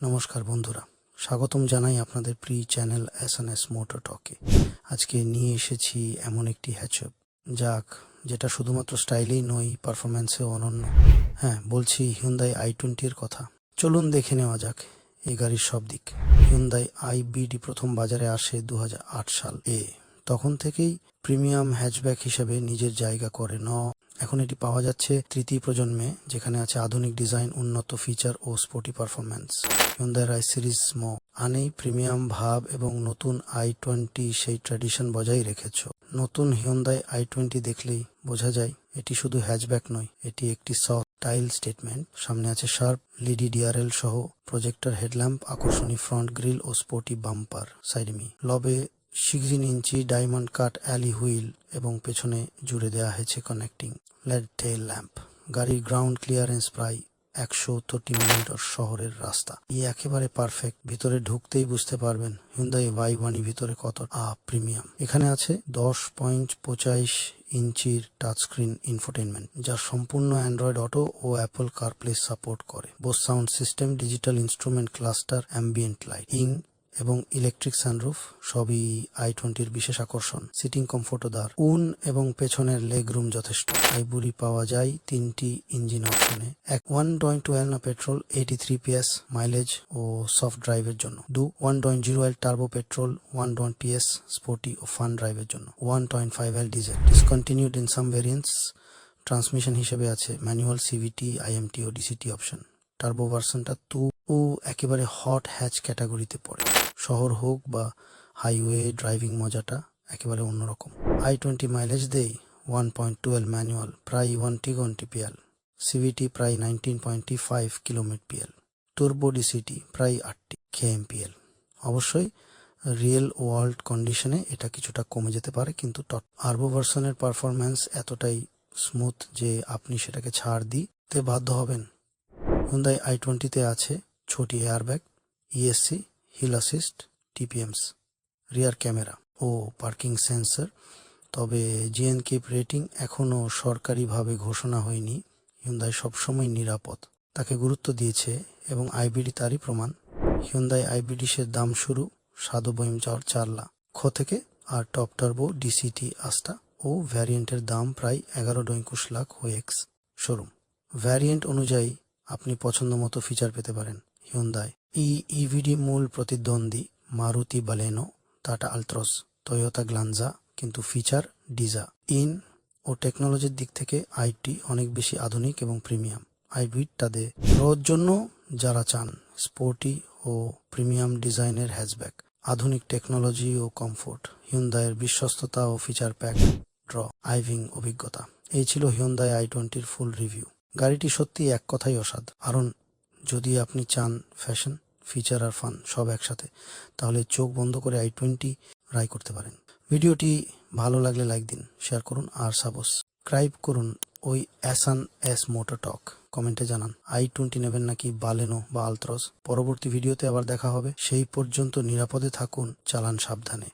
নমস্কার বন্ধুরা। স্বাগতম জানাই আপনাদের pre channel S N S motor টকে আজকে নিয়ে এসেছি এমন একটি হ্যাচঅ্যাপ যাক, যেটা শুধুমাত্র স্টাইলেই নয় পারফরম্যান্সেও অনন্য। হ্যাঁ বলছি হিউন্দাই আই টোয়েন্টির কথা। চলুন দেখে নেওয়া যাক এই গাড়ির সব দিক। হিউন্দাই আই বিডি প্রথম বাজারে আসে দু হাজার আট সাল এ। তখন থেকেই প্রিমিয়াম হ্যাচব্যাক হিসেবে নিজের জায়গা করে ন এখন এটি পাওয়া যাচ্ছে তৃতীয় প্রজন্মে, যেখানে আছে আধুনিক ডিজাইন, উন্নত ফিচার ও স্পোর্টি পারফরম্যান্স হিউন্দাই রাই সিরিজ ম আনেই প্রিমিয়াম ভাব এবং নতুন আই টোয়েন্টি সেই ট্র্যাডিশন বজায় রেখেছ। নতুন হিউন্দাই আই টোয়েন্টি দেখলেই বোঝা যায়, এটি শুধু হ্যাচব্যাক নয়, এটি একটি সফট টাইল স্টেটমেন্ট সামনে আছে শার্প লিডি ডিআরএল সহ প্রজেক্টর হেডল্যাম্প আকর্ষণী ফ্রন্ট গ্রিল ও স্পোর্টি বাম্পার সাইডমি লবে sixteen inch diamond cut alloy wheel এবং পেছনে জুড়ে দেওয়া হয়েছে কানেক্টিং লেড টেল ল্যাম্প। গাড়ির গ্রাউন্ড ক্লিয়ারেন্স প্রায় একশো থার্টি মিনিটর শহরের রাস্তা। ই একেবারে পারফেক্ট ভিতরে ঢুকতেই বুঝতে পারবেন হিন্দাই ওয়াই ওয়ানি ভিতরে কত আ প্রিমিয়াম এখানে আছে দশ পয়েন্ট পঁচাইশ ইঞ্চির টাচস্ক্রিন ইনফোটেনমেন্ট যা সম্পূর্ণ অ্যান্ড্রয়েড অটো ও অ্যাপল কারপ্লে সাপোর্ট করে। Bose sound system digital instrument cluster ambient lighting এবং ইলেকট্রিক সানরুফ সবই আই টোয়েন্টির বিশেষ আকর্ষণ। সিটিং কমফোর্টও দার উন এবং পেছনের লেগ রুম যথেষ্ট। আইবুরি পাওয়া যায় তিনটি ইঞ্জিন অপশনে। এক, ওয়ান পয়েন্ট টু এল না petrol eighty three PS mileage ও সফট ড্রাইভের জন্য। দু, one point zero L turbo petrol, one point PS sporty ও ফান ড্রাইভের জন্য। One point five L diesel. Discontinued in some variants transmission হিসেবে আছে manual, CVT IMT ও DCT option. Turbo ভার্সনটা too ও একেবারে হট হ্যাচ ক্যাটাগরিতে পড়ে। শহর হোক বা হাইওয়ে, ড্রাইভিং মজাটা একেবারে অন্যরকম। আই টোয়েন্টি মাইলেজ দেই ওয়ান পয়েন্ট টুয়েলভ ম্যানুয়াল, প্রায় ওয়ান টিগন টিপিএল সিভিটি প্রায় নাইনটিন পয়েন্টি ফাইভ কিলোমিটার পিএল টুরবো ডিসিটি প্রায় আটটি কেএমপিএল অবশ্যই রিয়েল ওয়ার্ল্ড কন্ডিশনে এটা কিছুটা কমে যেতে পারে, কিন্তু টট আরবো ভার্সনের পারফরম্যান্স এতটাই স্মুথ যে আপনি সেটাকে ছাড় দিতে বাধ্য হবেন। হুন্দাই আই টোয়েন্টিতে আছে ছোটি airbag ESC hill assist TPMS rear camera ও পার্কিং সেন্সর তবে জিএন কিপ রেটিং এখনও সরকারিভাবে ঘোষণা হয়নি। হিউন্দাই সবসময় নিরাপদ। তাকে গুরুত্ব দিয়েছে এবং আইবিডি তারই প্রমাণ। হিউন্দাই আইবিডিসের দাম শুরু সাদো বইম চার চার লাখ। খ থেকে আর টপ টার্বো ডিসিটি আস্তা ও ভ্যারিয়েন্টের দাম প্রায় এগারো একুশ লাখ ও এক্স শোরুম। ভ্যারিয়েন্ট অনুযায়ী আপনি পছন্দ মতো ফিচার পেতে পারেন। হিউন্দাই ই ইভিডি মূল প্রতিদ্বন্দ্বী মারুতি বালেনো টাটা আলট্রস টয়োতা গ্লানজা কিন্তু ফিচার ডিজা ইন ও টেকনোলজির দিক থেকে আইটি অনেক বেশি আধুনিক এবং প্রিমিয়াম আইবিট তাদের রোজ জন্য যারা চান স্পোর্টি ও প্রিমিয়াম ডিজাইনের হ্যাচব্যাক আধুনিক টেকনোলজি ও কমফোর্ট হিউন্দাইয়ের বিশ্বস্ততা ও ফিচার প্যাক ড্র আইভিং অভিজ্ঞতা। এই ছিল হিউন্দাই আই টোয়েন্টির ফুল রিভিউ গাড়িটি সত্যি এক কথাই অসাধ। কারণ যদি আপনি চান ফ্যাশন, ফিচার আর ফান সব একসাথে, তাহলে চোখ বন্ধ করে আই টোয়েন্টি রাই করতে পারেন। ভিডিওটি ভালো লাগলে লাইক দিন, শেয়ার করুন আর সাবস্ক্রাইব করুন ওই অ্যাসান এস মোটর টক। কমেন্টে জানান, আই টোয়েন্টি নেবেন নাকি বালেনো বা আলত্রস? পরবর্তী ভিডিওতে আবার দেখা হবে। সেই পর্যন্ত নিরাপদে থাকুন, চালান সাবধানে।